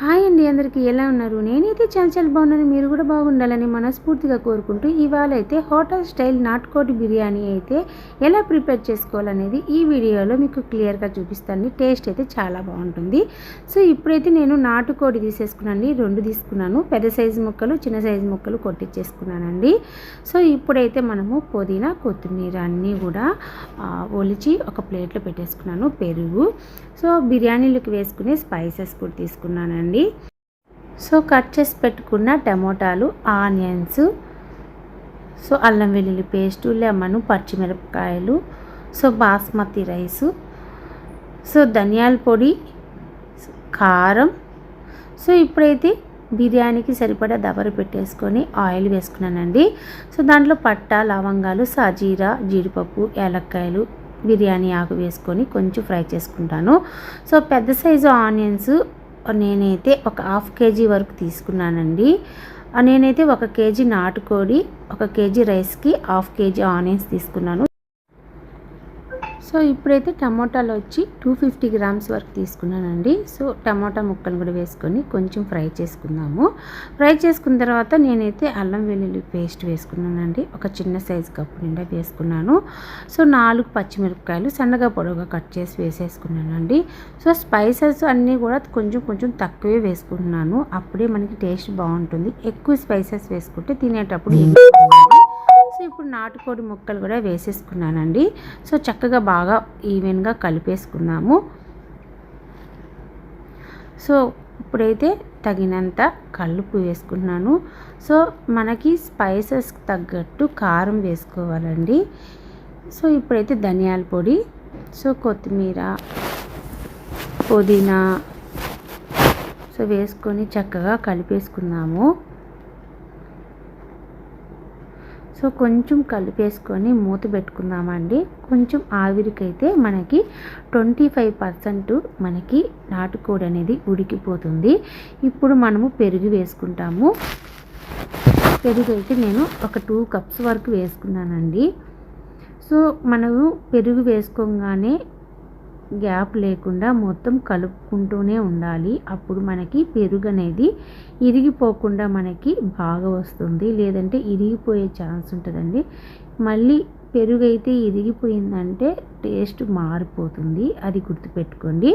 Hi అండి అందరికీ ఎలా ఉన్నారు? నేనైతే చాలా చాలా బాగున్నాను. మీరు కూడా బాగుండాలని మనస్ఫూర్తిగా కోరుకుంటూ ఇవాళ అయితే హోటల్ స్టైల్ నాటుకోటి బిర్యానీ అయితే ఎలా ప్రిపేర్ చేసుకోవాలనేది ఈ వీడియోలో మీకు క్లియర్గా చూపిస్తాను. టేస్ట్ అయితే చాలా బాగుంటుంది. సో ఇప్పుడైతే నేను నాటుకోడి తీసేసుకున్నాను. రెండు తీసుకున్నాను. పెద్ద సైజు ముక్కలు చిన్న సైజు ముక్కలు కొట్టించేసుకున్నానండి సో ఇప్పుడైతే మనము పుదీనా కొత్తిమీర అన్నీ కూడా ఒలిచి ఒక ప్లేట్లో పెట్టేసుకున్నాను. పెరుగు. సో బిర్యానీలకు వేసుకునే స్పైసెస్ కూడా అండి. సో కట్ చేసి పెట్టుకున్న టమోటాలు ఆనియన్స్ సో అల్లం వెల్లుల్లి పేస్టు లెమను పచ్చిమిరపకాయలు సో బాస్మతి రైసు సో ధనియాల పొడి కారం. సో ఇప్పుడైతే బిర్యానీకి సరిపడా దబరు పెట్టేసుకొని ఆయిల్ వేసుకున్నానండి. సో దాంట్లో పట్ట లవంగాలు సజీరా జీడిపప్పు ఏలక్కాయలు బిర్యానీ ఆకు వేసుకొని కొంచెం ఫ్రై చేసుకుంటాను. సో పెద్ద సైజు ఆనియన్స్ నేనైతే ఒక హాఫ్ కేజీ వరకు తీసుకున్నానండి. నేనైతే ఒక కేజీ నాటుకోడి ఒక కేజీ రైస్కి హాఫ్ కేజీ ఆనియన్స్ తీసుకున్నాను. సో ఇప్పుడైతే టమోటాలు వచ్చి టూ ఫిఫ్టీ గ్రామ్స్ వరకు తీసుకున్నానండి. సో టమోటా ముక్కలు కూడా వేసుకొని కొంచెం ఫ్రై చేసుకుందాము. ఫ్రై చేసుకున్న తర్వాత నేనైతే అల్లం వెల్లుల్లి పేస్ట్ వేసుకున్నానండి. ఒక చిన్న సైజు కప్పు నిండా వేసుకున్నాను. సో నాలుగు పచ్చిమిరపకాయలు సన్నగా పొడవుగా కట్ చేసి వేసేసుకున్నానండి. సో స్పైసెస్ అన్నీ కూడా కొంచెం కొంచెం తక్కువే వేసుకుంటున్నాను. అప్పుడే మనకి టేస్ట్ బాగుంటుంది. ఎక్కువ స్పైసెస్ వేసుకుంటే తినేటప్పుడు ఏం ఇప్పుడు నాటుకోడి ముక్కలు కూడా వేసేసుకున్నానండి. సో చక్కగా బాగా ఈవెన్గా కలిపేసుకున్నాము. సో ఇప్పుడైతే తగినంత కలుపు వేసుకున్నాను. సో మనకి స్పైసెస్ తగ్గట్టు కారం వేసుకోవాలండి. సో ఇప్పుడైతే ధనియాల పొడి సో కొత్తిమీర పుదీనా సో వేసుకొని చక్కగా కలిపేసుకున్నాము. సో కొంచెం కలిపేసుకొని మూత పెట్టుకుందామండి. కొంచెం ఆవిరికైతే మనకి ట్వంటీ ఫైవ్ పర్సెంట్ మనకి నాటుకోడి అనేది ఉడికిపోతుంది. ఇప్పుడు మనము పెరుగు వేసుకుంటాము. పెరుగు అయితే నేను ఒక టూ కప్స్ వరకు వేసుకున్నానండి. సో మనము పెరుగు వేసుకోగానే గ్యాప్ లేకుండా మొత్తం కలుపుకుంటూనే ఉండాలి. అప్పుడు మనకి పెరుగు అనేది ఇరిగిపోకుండా మనకి బాగా వస్తుంది. లేదంటే ఇరిగిపోయే ఛాన్స్ ఉంటుందండి. మళ్ళీ పెరుగు అయితే ఇరిగిపోయిందంటే టేస్ట్ మారిపోతుంది. అది గుర్తుపెట్టుకోండి.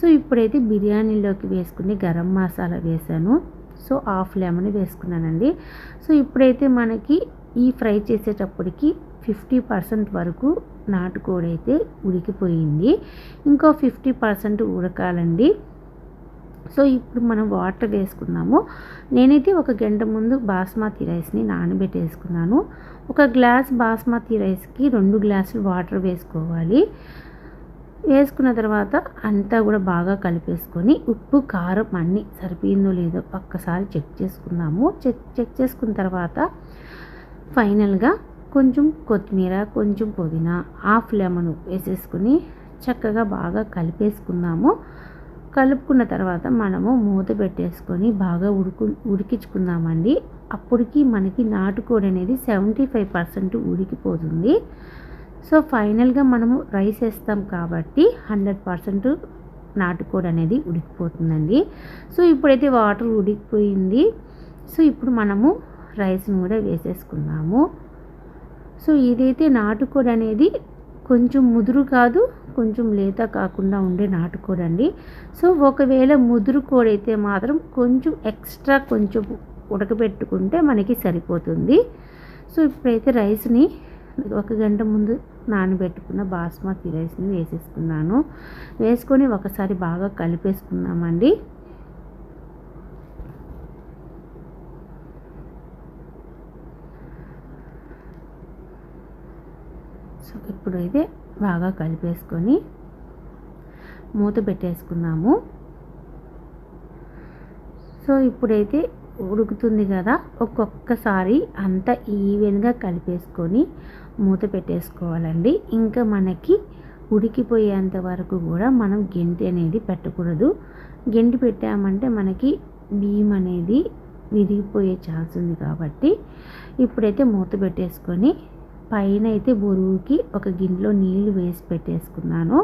సో ఇప్పుడైతే బిర్యానీలోకి వేసుకుని గరం మసాలా వేసాను సో హాఫ్ లెమన్ వేసుకున్నానండి. సో ఇప్పుడైతే మనకి ఈ ఫ్రై చేసేటప్పటికి ఫిఫ్టీ పర్సెంట్ వరకు నాటుకోడి అయితే ఉడికిపోయింది. ఇంకో ఫిఫ్టీ పర్సెంట్ ఉడకాలండి. సో ఇప్పుడు మనం వాటర్ వేసుకున్నాము. నేనైతే ఒక గంట ముందు బాస్మతి రైస్ని నానబెట్టేసుకున్నాను. ఒక గ్లాస్ బాస్మతి రైస్కి రెండు గ్లాసులు వాటర్ వేసుకోవాలి. వేసుకున్న తర్వాత అంతా కూడా బాగా కలిపేసుకొని ఉప్పు కారం అన్నీ సరిపోయిందో లేదో ఒక్కసారి చెక్ చేసుకున్నాము చెక్ చెక్ చేసుకున్న తర్వాత ఫైనల్గా కొంచెం కొత్తిమీర కొంచెం పుదీనా హాఫ్ లెమన్ వేసేసుకుని చక్కగా బాగా కలిపేసుకుందాము కలుపుకున్న తర్వాత మనము మూత పెట్టేసుకొని బాగా ఉడుకు ఉడికించుకుందామండి. అప్పటికి మనకి నాటుకోడి అనేది సెవెంటీ ఫైవ్ పర్సెంట్ ఉడికిపోతుంది. సో ఫైనల్గా మనము రైస్ వేస్తాం కాబట్టి హండ్రెడ్ పర్సెంట్ నాటుకోడి అనేది ఉడికిపోతుందండి. సో ఇప్పుడైతే వాటర్ ఉడికిపోయింది. సో ఇప్పుడు మనము రైస్ని కూడా వేసేసుకుందాము. సో ఇదైతే నాటుకోడి అనేది కొంచెం ముదురు కాదు కొంచెం లేత కాకుండా ఉండే నాటుకోడి అండి. సో ఒకవేళ ముదురు కోడి అయితే మాత్రం కొంచెం ఎక్స్ట్రా కొంచెం ఉడకబెట్టుకుంటే మనకి సరిపోతుంది. సో ఇప్పుడైతే రైస్ని ఒక గంట ముందు నానబెట్టుకున్న బాస్మతి రైస్ని వేసేసుకున్నాను. వేసుకొని ఒకసారి బాగా కలిపేసుకుందామండి సో ఇప్పుడు అయితే బాగా కలిపేసుకొని మూత పెట్టేసుకున్నాము. సో ఇప్పుడైతే ఉడుకుతుంది కదా ఒక్కొక్కసారి అంతా ఈవెన్గా కలిపేసుకొని మూత పెట్టేసుకోవాలండి. ఇంకా మనకి ఉడికిపోయేంత వరకు కూడా మనం గెంటి అనేది పెట్టకూడదు. గెంటి పెట్టామంటే మనకి బియ్యం అనేది విరిగిపోయే ఛాన్స్ ఉంది కాబట్టి ఇప్పుడైతే మూత పెట్టేసుకొని పైన అయితే బొరుగుకి ఒక గిన్నెలో నీళ్ళు వేసి పెట్టేసుకున్నాను.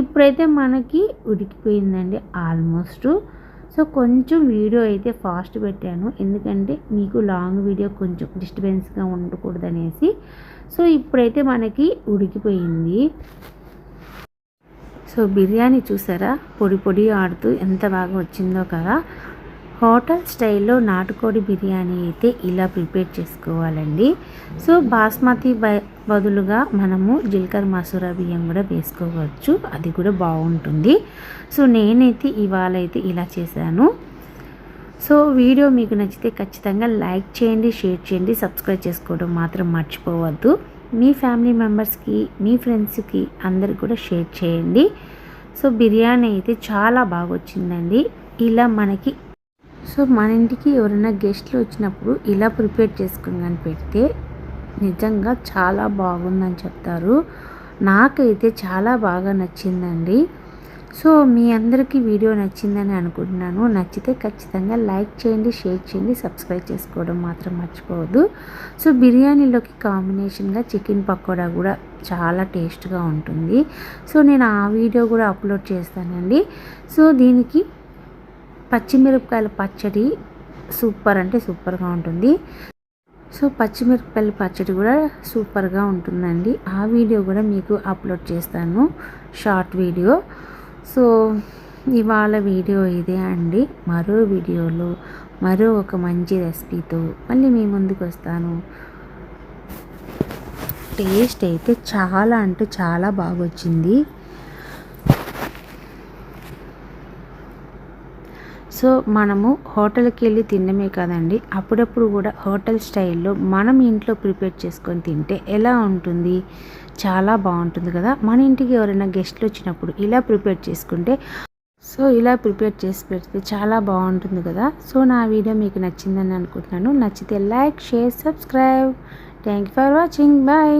ఇప్పుడైతే మనకి ఉడికిపోయిందండి ఆల్మోస్ట్. సో కొంచెం వీడియో అయితే ఫాస్ట్ పెట్టాను. ఎందుకంటే మీకు లాంగ్ వీడియో కొంచెం డిస్టర్బెన్స్గా ఉండకూడదనేసి. సో ఇప్పుడైతే మనకి ఉడికిపోయింది. సో బిర్యానీ చూసారా? పొడి పొడి ఆడుతూ ఎంత బాగా వచ్చిందో కదా. హోటల్ స్టైల్లో నాటుకోడి బిర్యానీ అయితే ఇలా ప్రిపేర్ చేసుకోవాలండి. సో బాస్మతి బదులుగా మనము జీలకర్ర మసూర బియ్యం కూడా వేసుకోవచ్చు. అది కూడా బాగుంటుంది. సో నేనైతే ఇవాళ అయితే ఇలా చేశాను. సో వీడియో మీకు నచ్చితే ఖచ్చితంగా లైక్ చేయండి షేర్ చేయండి సబ్స్క్రైబ్ చేసుకోవడం మాత్రం మర్చిపోవద్దు. మీ ఫ్యామిలీ మెంబర్స్కి మీ ఫ్రెండ్స్కి అందరికి కూడా షేర్ చేయండి. సో బిర్యానీ అయితే చాలా బాగా వచ్చిందండి ఇలా మనకి సో మన ఇంటికి ఎవరైనా గెస్ట్లు వచ్చినప్పుడు ఇలా ప్రిపేర్ చేసుకుని కానీ పెడితే నిజంగా చాలా బాగుందని చెప్తారు. నాకైతే చాలా బాగా నచ్చిందండి. సో మీ అందరికీ వీడియో నచ్చిందని అనుకుంటున్నాను. నచ్చితే ఖచ్చితంగా లైక్ చేయండి షేర్ చేయండి సబ్స్క్రైబ్ చేసుకోవడం మాత్రం మర్చిపోవద్దు. సో బిర్యానీలోకి కాంబినేషన్గా చికెన్ పకోడా కూడా చాలా టేస్ట్గా ఉంటుంది. సో నేను ఆ వీడియో కూడా అప్లోడ్ చేస్తానండి. సో దీనికి పచ్చిమిరపకాయల పచ్చడి సూపర్ అంటే సూపర్గా ఉంటుంది. సో పచ్చిమిరపకాయల పచ్చడి కూడా సూపర్గా ఉంటుందండి. ఆ వీడియో కూడా మీకు అప్లోడ్ చేస్తాను. Short video. సో ఇవాళ వీడియో ఇదే అండి. మరో వీడియోలో మరో ఒక మంచి రెసిపీతో మళ్ళీ మీ ముందుకు వస్తాను. టేస్ట్ అయితే చాలా అంటే చాలా బాగా వచ్చింది సో మనము హోటల్కి వెళ్ళి తినడమే కదండి. అప్పుడప్పుడు కూడా హోటల్ స్టైల్లో మనం ఇంట్లో ప్రిపేర్ చేసుకొని తింటే ఎలా ఉంటుంది? చాలా బాగుంటుంది కదా. మన ఇంటికి ఎవరైనా గెస్ట్లు వచ్చినప్పుడు ఇలా ప్రిపేర్ చేసుకుంటే సో ఇలా ప్రిపేర్ చేసి పెడితే చాలా బాగుంటుంది కదా. సో నా వీడియో మీకు నచ్చిందని అనుకుంటున్నాను. నచ్చితే like share subscribe. Thank you for watching. Bye.